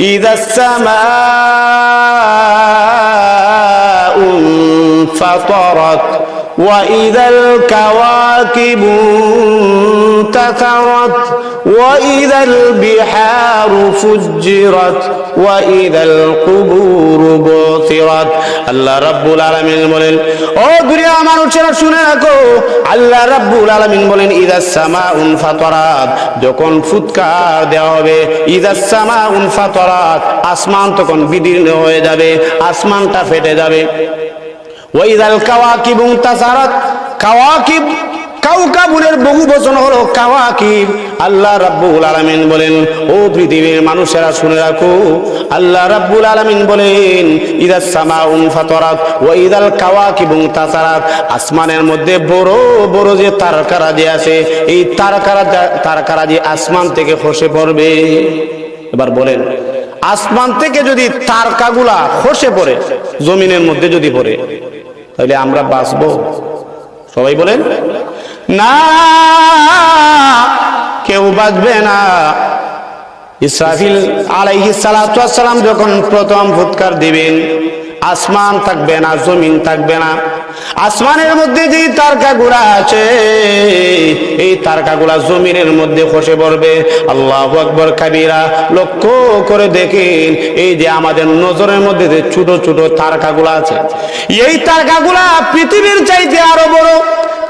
إذا السماء انفطرت وإذا الكواكب انتثرت وإذا البحار فجرت আলামিন বলেন শুনে বলেন যখন ফুৎকার দেওয়া হবে, ইদাস সামা আসমান তখন বিদীর্ণ হয়ে যাবে, আসমানটা ফেটে যাবে। ওয়াইদাল কাওয়াকিব মুনতাসারাত কাওয়াকিব কাউকাবুলের বহু বচন হলো কাওয়াকিব। আল্লাহ রাব্বুল আলামিন বলেন, ও পৃথিবীর মানুষেরা শুনে রাখো, আল্লাহ রাব্বুল আলামিন বলেন, ইদাস সামাউন ফাতারাত ওয়া ইদাল কাওয়াকিব তাসারাত। আসমানের মধ্যে বড় বড় যে তারকারা যে আছে, এই তারকারা তারকারা যে আসমান থেকে খসে পড়বে। এবার বলেন, আসমান থেকে যদি তারকাগুলা খসে পড়ে, জমিনের মধ্যে যদি পড়ে, তাহলে আমরা বাঁচবো? সবাই বলেন না, কেউ বাঁচবে না। ইসরাফিল আলাইহি সালাম যখন প্রথম ফুৎকার দিবেন, আসমান থাকবে না, জমিন থাকবে না। আসমানের মধ্যে যে তারকাগুলা আছে, এই তারকাগুলা জমিনের মধ্যে খসে পড়বে। আল্লাহ আকবর কাবিরা, লক্ষ্য করে দেখেন, এই যে আমাদের নজরের মধ্যে যে ছোট ছোট তারকাগুলা আছে, এই তারকাগুলা পৃথিবীর চাইতে আরও বড়।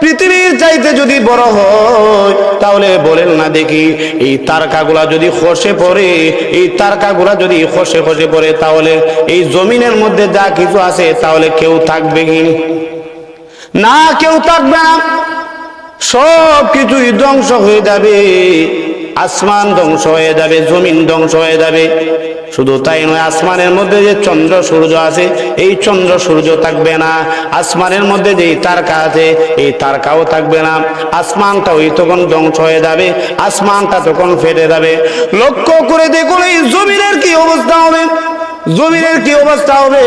পৃথিবীর চাইতে যদি বড় হয়, তাহলে বলেন না দেখি, এই তারকাগুলা যদি খসে পড়ে, এই তারকাগুলা যদি খসে খসে পড়ে, তাহলে এই জমিনের মধ্যে যা কিছু আছে, তাহলে কেউ থাকবে কি? না, কেউ থাকবে না। সব কিছুই ধ্বংস হয়ে যাবে। আসমান ধ্বংস হয়ে যাবে, জমিন ধ্বংস হয়ে যাবে। শুধু তাই নয়, আসমানের মধ্যে যে চন্দ্র সূর্য আছে, এই চন্দ্র সূর্য থাকবে না। আসমানের মধ্যে যে তারকা আছে, এই তারকাও থাকবে না। আসমানটা ওই তখন ধ্বংস হয়ে যাবে, আসমানটা তখন ফেটে যাবে। লক্ষ্য করে দেখুন, এই জমিনের কি অবস্থা হবে? জমিনের কি অবস্থা হবে?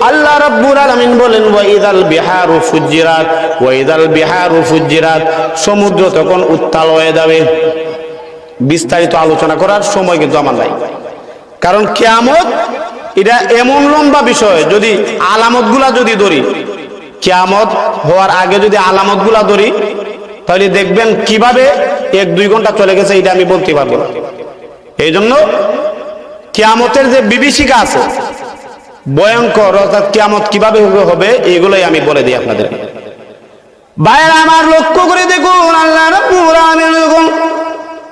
আল্লাহ রাব্বুল আলামিন বলেন, ওয়াইদাল বিহারু ফুজ্জিরাত ওয়াইদাল বিহারু ফুজ্জিরাত সমুদ্র তখন উত্তাল হয়ে যাবে। বিস্তারিত আলোচনা করার সময় কিন্তু আমার নাই। কারণ কেয়ামত, এটা এমন লম্বা বিষয়, যদি আলামতগুলা যদি ধরি, কেয়ামত হওয়ার আগে যদি আলামতগুলা ধরি, তাহলে দেখবেন কীভাবে এক দুই ঘণ্টা চলে গেছে, এটা আমি বলতে পারব না। এই জন্য কেয়ামতের যে বিভীষিকা আছে, ভয়ঙ্কর, অর্থাৎ কেয়ামত কীভাবে হবে, এগুলোই আমি বলে দিই আপনাদের বাইরে আমার লক্ষ্য করে দেখুন, আল্লাহ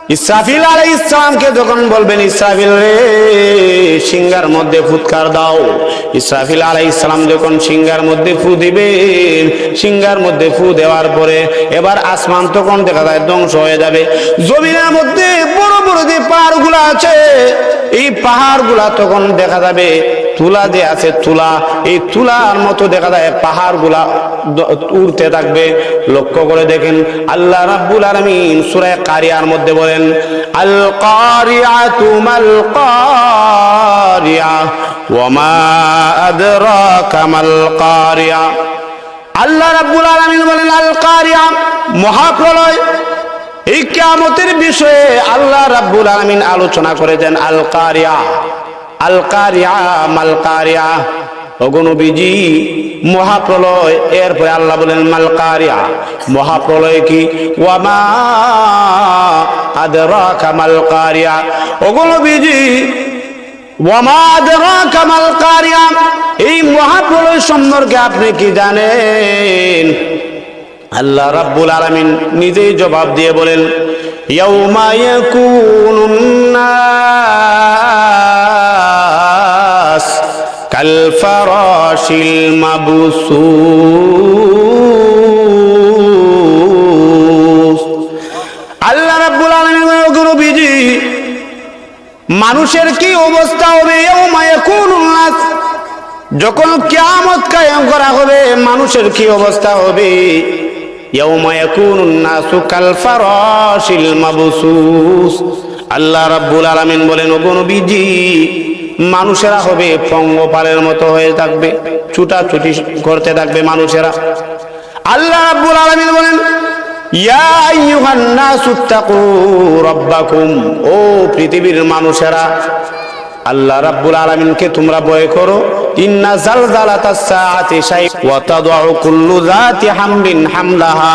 ইসরাফিল আলাইহিস ইসলামকে যখন বলবেন, ইসরাফিল রে, সিংহার মধ্যে ফুৎকার দাও। ইসরাফিল আলাইহিস সালাম যখন সিংহার মধ্যে ফু দিবেন, সিংহার মধ্যে ফু দেওয়ার পরে এবার আসমান তখন দেখা যায় ধ্বংস হয়ে যাবে। জমিনের মধ্যে বড় বড় যে পাহাড়গুলো আছে, এই পাহাড়গুলা তখন দেখা যাবে তুলা যে আছে তুলা, এই তুলার মতো দেখা যায় পাহাড়গুলা উড়তে থাকবে। লক্ষ্য করে দেখেন আল্লাহ রাব্বুল আলামিন সূরা কারিয়ার মধ্যে বলেন আল কারিয়াতু মাল কারিয়া ওয়া মা আদরাকা মাল কারিয়া আল্লাহ রাব্বুল আলামিন বলেন আল কারিয়া মহাপ্রলয়। এই কিয়ামতের বিষয়ে আল্লাহ রাব্বুল আলামিন আলোচনা করেছেন আল কারিয়া আল কারিয়া মাল মহাপ্রলয়, এরপরে আল্লাহ বলেন মাল কারিয়া মহাপ্রলয় কি? ওয়ামা আদরাকা মাল কারিয়া অগণবীজি ওয়ামা আদরাকা মাল কারিয়া এই মহাপ্রলয় সম্পর্কে আপনি কি জানেন? আল্লাহ রাব্বুল আলামিন নিজেই জবাব দিয়ে বলেন, ইয়াউমা ইয়াকুনুন ফারাশিল মাবসুস। আল্লাহ রাব্বুল আলামিন বলেন নবীজি, মানুষের কি অবস্থা হবে? ইয়াউমা ইয়াকুনুন নাস। যখন কিয়ামত কায়েম করা হবে, মানুষের কি অবস্থা হবে? ইয়াউমা ইয়াকুনুন নাসু কাল ফারাশিল মাবসুস। আল্লাহ রাব্বুল আলামিন বলেন ও নবীজি মানুষেরা হবে পঙ্গপালের মতো হয়ে থাকবে, ছুটাছুটি করতে থাকবে মানুষেরা। আল্লাহ রাব্বুল আলামিন বলেন ও পৃথিবীর মানুষেরা, আল্লাহ রাব্বুল আলামিনকে তোমরা করো। ইন্না কুল্লু হামলাহা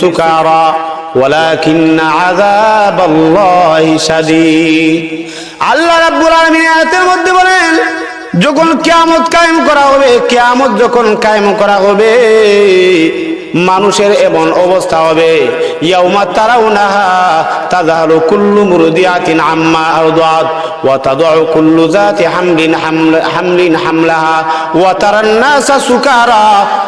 সুকারা ওয়ালাকিন্না আযাবাল্লাহি শাদীদ। আল্লাহ রাব্বুল আলামিন আয়াতের মধ্যে বলেন, যখন কেয়ামত কায়েম করা হবে, কেয়ামত যখন কায়েম করা হবে মানুষের এমন অবস্থা হবে। ইয়াউমা তারাউনাহা তাযহালু কুল্লু মুরদিআতিন আম্মা আরদাত তাদউ কুল্লু যাতি হামলিন হামলিন হামলাহা, ওয়া তারান নাসা সুকারা,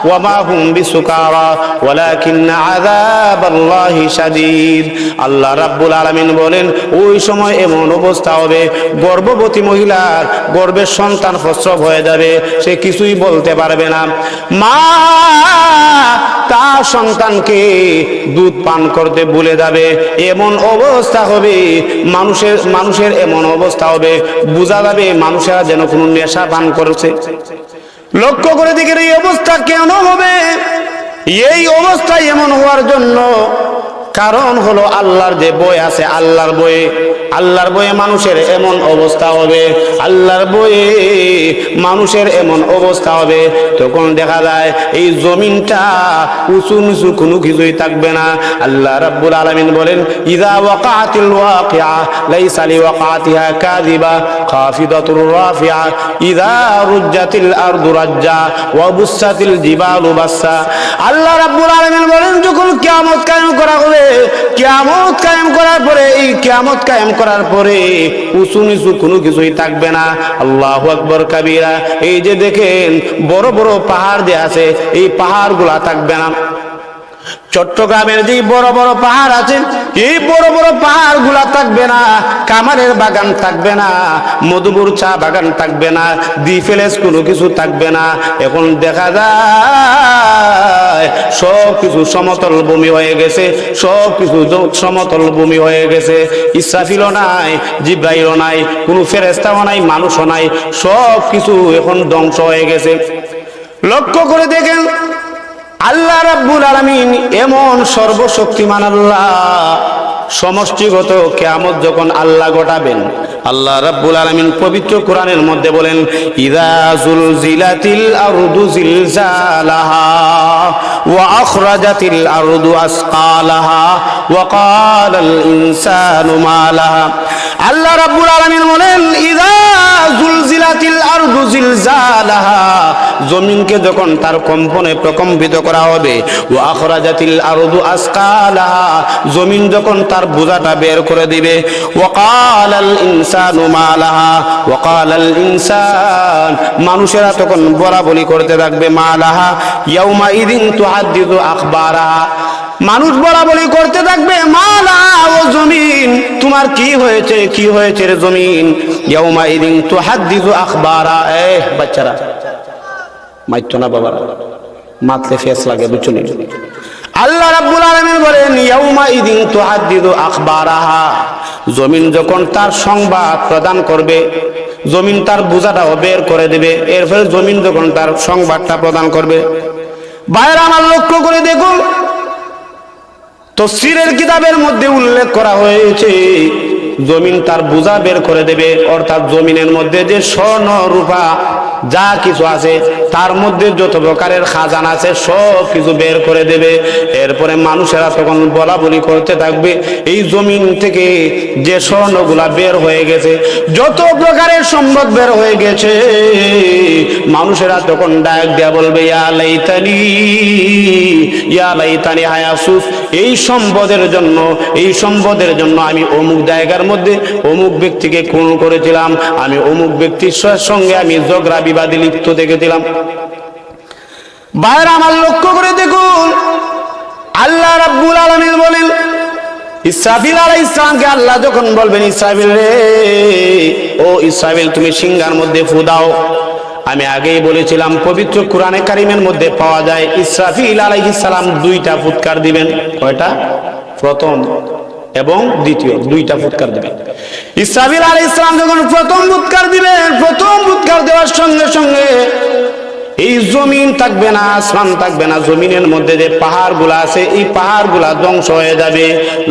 ওয়া মা হুম বিসুকারা, ওয়ালাকিন্না আযাবাল্লাহি শাদীদ। আল্লাহ রাব্বুল আলামিন বলেন, ওই সময় এমন অবস্থা হবে, গর্ভবতী মহিলার গর্ভের সন্তান প্রসব হয়ে যাবে, সে কিছুই বলতে পারবে না। মা তার সন্তানকে দুধ পান করতে ভুলে যাবে। এমন অবস্থা হবে, মানুষের মানুষের এমন অবস্থা হবে। বোঝা যাবে মানুষেরা যেন কোনো নেশা পান করেছে। লক্ষ্য করে দিকে এই অবস্থা কেন হবে? এই অবস্থা এমন হওয়ার জন্য কারণ হলো আল্লাহর যে বই আছে, আল্লাহর বইয়ে আল্লাহর বইয়ে মানুষের এমন অবস্থা হবে। আল্লাহর বইয়ে মানুষের এমন অবস্থা হবে। তখন দেখা যায়, এই জমিনটা উঁচু নিচু কোনো কিছুই থাকবে না। আল্লাহ রাব্বুল আলামিন বলেন ইদা ওয়াকাতিল ওয়াকিআ, লাইসা লিওয়াকাতিহা কাযিবা, খাফিদাতুর রাফিআ ইদা রুজ্জাতিল আরদু রাজ্জা, ওয়া বুসাতিল জিবালু বাসসা। আল্লাহ রাব্বুল আলামিন বলেন, যখন কিয়ামত কায়েম করা হবে কিয়ামত কায়েম করার পরে, এই কিয়ামত কায়েম করার পরে উঁচু নিচু কোনো কিছুই থাকবে না। আল্লাহু আকবার কাবীরা, এই যে দেখেন বড় বড় পাহাড় যে আছে, এই পাহাড়গুলা থাকবে না। চট্টগ্রামের যে বড় বড় পাহাড় আছে, এই বড় বড় পাহাড়গুলা থাকবে না। কামারের বাগান থাকবে না, মধুপুর চা বাগান থাকবে না দ্বীপেলেস কোনো কিছু থাকবে না। এখন দেখা যায় সব কিছু সমতল ভূমি হয়ে গেছে সব কিছু সমতল ভূমি হয়ে গেছে। ইসরাফিলও নাই, জিব্রাইলও নাই, কোনো ফেরেস্তাও নাই, মানুষও নাই সব কিছু এখন ধ্বংস হয়ে গেছে। লক্ষ্য করে দেখেন, আল্লাহ রাব্বুল আলামিন এমন সর্বশক্তিমান আল্লাহ। সমষ্টিগত কেয়ামত যখন আল্লাহ ঘটাবেন, আল্লাহ রাব্বুল আলামিন পবিত্র কোরআনের মধ্যে বলেন, ইদা জুলজিলাতিল আরদু জিলজালাহা ওয়া আখরাজাতিল আরদু আসকালাহা ওয়া ক্বালাল ইনসানু মা লাহা আল্লাহ রাব্বুল আলামিন বলেন, ইদা জুলজিলাতিল আরদু জিলজালাহা। জমিনকে যখন তার কম্পনে প্রকম্পিত করা হবে ও আখরাজাতিল আরদু আসকালাহা, জমিন যখন তার বোঝাটা বের করে দিবে। ইনসানু মানুষেরা তখন বলাবলি করতে থাকবে মালাহা। ইয়াউমা ইদিন মানুষ করতে থাকবে মালা ও জমিন। তোমার কি হয়েছে কি হয়েছে রে জমিন? ইয়াউমা ইদিন তুহাদ্দিদু আখবারা। এ বাচ্চারা। মাইতো না বাবারা। মাতলে ফেস লাগে, বুঝছ? আল্লাহ রাব্বুল আলামিন বলেন, ইয়াউমা ইদিন তুহাদ্দিদু আখবারাহা। জমিন যখন তার সংবাদ প্রদান করবে, জমিন তার বোঝাটা বের করে দেবে। এরপরে জমিন যখন তার সংবাদটা প্রদান করবে। বাইরে আমার লক্ষ্য করে দেখুন, তফসিরের কিতাবের মধ্যে উল্লেখ করা হয়েছে, জমিন তার বোঝা বের করে দেবে। অর্থাৎ জমিনের মধ্যে যে স্বর্ণ রূপা যা কিছু আছে, তার মধ্যে যত প্রকারের খাজান আছে, সব কিছু বের করে দেবে। এরপরে মানুষেরা তখন বলা বলি করতে থাকবে, এই জমিন থেকে যে স্বর্ণগুলা বের হয়ে গেছে, যত প্রকারের সম্পদ বের হয়ে গেছে, মানুষেরা তখন ডাক দেয়া বলবে, ইয়া লাইতানি ইয়া লাইতানি হায়াসুস এই সম্পদের জন্য, এই সম্পদের জন্য আমি অমুক জায়গার মধ্যে অমুক ব্যক্তিকে খুন করেছিলাম, আমি অমুক ব্যক্তির সঙ্গে আমি ঝগড়া বিবাদে লিপ্ত দেখেছিলাম বাইরে আমার লক্ষ্য করে দেখুন, আল্লাহ রাব্বুল আলামিন বলেন, ইসরাফিল আলাইহিস সালামকে আল্লাহ যখন বলবেন, ইসরাফিল রে, ও ইসরাফিল, তুমি সিংহার মধ্যে ফু দাও। আমি আগেই বলেছিলাম, পবিত্র কোরআনে কারিমের মধ্যে পাওয়া যায়, ইসরাফিল আলাইহিস সালাম দুইটা ফুৎকার দিবেন। কয়টা? প্রথম। এবং দ্বিতীয়, দুইটা ফুৎকার দিবেন ইসরাফিল আলাইহিস সালাম যখন প্রথম ফুৎকার দিবেন প্রথম ফুৎকার দেওয়ার সঙ্গে সঙ্গে এই জমিন থাকবে না, আসমান থাকবে না, জমিনের মধ্যে যে পাহাড়গুলা আছে, এই পাহাড়গুলা ধ্বংস হয়ে যাবে।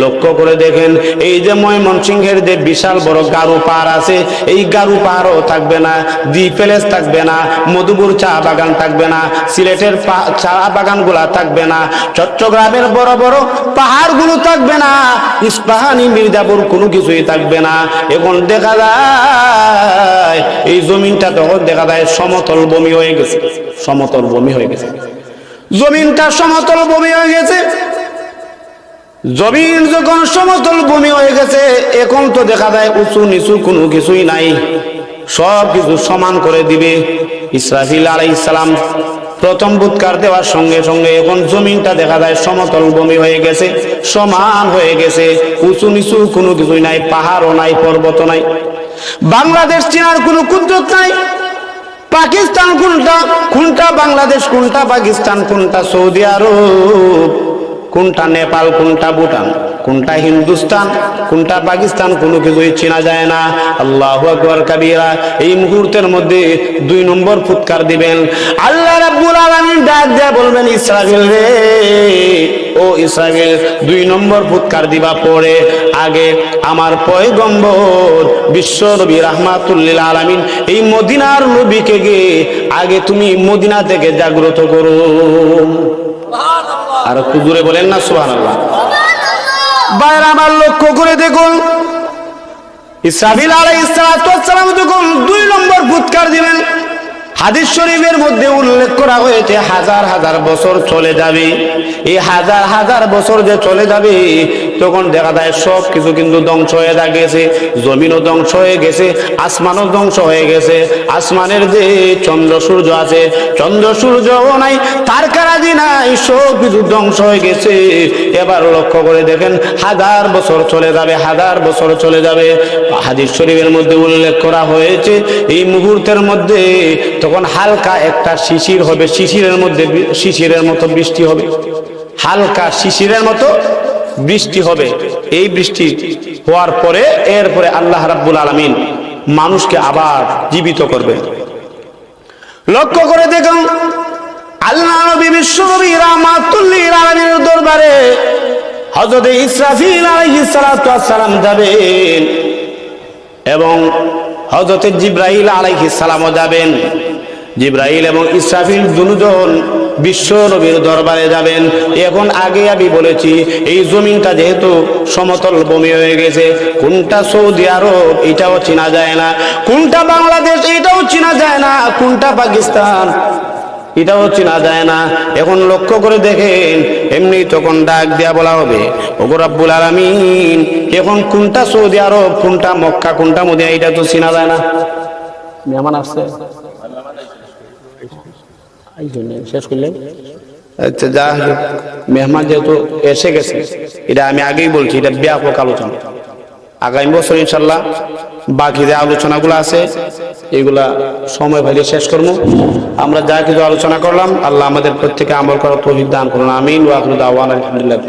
লক্ষ্য করে দেখেন, এই যে ময়মনসিংহের যে বিশাল বড় গারু পাহাড় আছে, এই গারু পাহাড়ও থাকবে না দি প্যালেস থাকবে না, মধুপুর চা বাগান থাকবে না, সিলেটের চা বাগানগুলা থাকবে না, চট্টগ্রামের বড় বড় পাহাড়গুলো থাকবে না, ইস্পাহানি মির্জাপুর কোনো কিছুই থাকবে না। এখন দেখা যায়, এই জমিনটা তখন দেখা যায় সমতল ভূমি হয়ে গেছে। সমতল ভূমি হয়ে গেছে। জমিনটা সমতল ভূমি হয়ে গেছে। জমিন যখন সমতল ভূমি হয়ে গেছে, এখন তো দেখা যায় উঁচু নিচু কোনো কিছুই নাই। সব কিছু সমান করে দিবে। ইসরাফিল আলাইহিস সালাম প্রথম বুৎকার দেওয়ার সঙ্গে সঙ্গে এখন জমিনটা দেখা যায় সমতল ভূমি হয়ে গেছে, সমান হয়ে গেছে। উঁচু নিচু কোনো কিছুই নাই, পাহাড়ও নাই পর্বত নাই। বাংলাদেশ চেনার কোনো কুদরত নাই। পাকিস্তান কোনটা? কোনটা বাংলাদেশ কোনটা পাকিস্তান কোনটা সৌদি আরব? কোনটা নেপাল, কোনটা ভুটান, কোনটা হিন্দুস্তান, কোনটা পাকিস্তান, কোনো কিছুই চেনা যায় না। আল্লাহ আকবর কাবিরা এই মুহূর্তের মধ্যে দুই নম্বর ফুৎকার দিবেন। আল্লাহ রাব্বুল আলামিন ডাক দেয়া বলবেন ইসরাফিল রে, ও ইসরাফিল দুই নম্বর ফুৎকার দিবা পরে। আগে আমার পয়গম্বর বিশ্ব নবী রাহমাতুল্লিল আলামিন এই মদিনার নবীকে গিয়ে আগে তুমি মদিনা থেকে জাগ্রত করো। আর একটু দূরে বলেন না সুবহানাল্লাহ। বাইরে আমার লক্ষ্য করে দেখুন ইসরাফিল আলাইহিস সালাম যখন দুই নম্বর ফুৎকার দিবেন হাদিস শরীফের মধ্যে উল্লেখ করা হয়েছে, হাজার হাজার বছর চলে যাবে। এই হাজার হাজার বছর যে চলে যাবে, তখন দেখা যায় সব কিছু কিন্তু ধ্বংস হয়ে গেছে। জমিনও ধ্বংস হয়ে গেছে, আসমানও ধ্বংস হয়ে গেছে। আসমানের যে চন্দ্র সূর্য আছে, চন্দ্র সূর্যও নাই, তার কারাজি নাই, সব কিছু ধ্বংস হয়ে গেছে। এবার লক্ষ্য করে দেখেন, হাজার বছর চলে যাবে, হাজার বছর চলে যাবে। হাদিস শরীফের মধ্যে উল্লেখ করা হয়েছে, এই মুহূর্তের মধ্যে তখন হালকা একটা শিশির হবে, শিশিরের মধ্যে শিশিরের মতো বৃষ্টি হবে। হালকা শিশিরের মতো বৃষ্টি হবে। এই বৃষ্টি হওয়ার পরে, এরপরে আল্লাহ রাব্বুল আলামিন মানুষকে আবার জীবিত করবে। লক্ষ্য করে দেখুন, আল্লাহ নবী বিশ্ব নবী রাহমাতুল্লিল আলামিনের দরবারে হযরত ইসরাফিল আলাইহিস সালাতু ওয়াস সালাম যাবেন এবং হযরত জিব্রাইল আলাইহিস সালামও যাবেন। জিব্রাইল এবং ইসরাফিল দুজন বিশ্ব নবীর দরবারে যাবেন। এখন আগে আমি বলেছি, এই জমিনটা যেহেতু সমতল ভূমি হয়ে গেছে, কোনটা সৌদি আরব, এটাও চেনা যায় না। কোনটা বাংলাদেশ, এটাও চেনা যায় না। কোনটা পাকিস্তান, এটাও চেনা যায় না। এখন লক্ষ্য করে দেখেন, এমনি তখন ডাক দেয়া বলা হবে, ওগো রাব্বুল আলামিন, এখন কোনটা সৌদি আরব, কোনটা মক্কা, কোনটা মদিনা, এটা তো চেনা যায় না। মেহমান আসছে। এই জন্য শেষ করলেন আচ্ছা যা মেহমান যেহেতু এসে গেছে, এটা আমি আগেই বলছি, এটা ব্যাপক আলোচনা। আগামী বছর ইনশাল্লাহ বাকি যে আলোচনাগুলো আছে, এগুলা সময় ভাইলে শেষ করব। আমরা যা কিছু আলোচনা করলাম, আল্লাহ আমাদের প্রত্যেকে আমল করার তহিদ দান করুন। আমিন ওয়াকুল দাওয়ান, আলহামদুলিল্লাহ।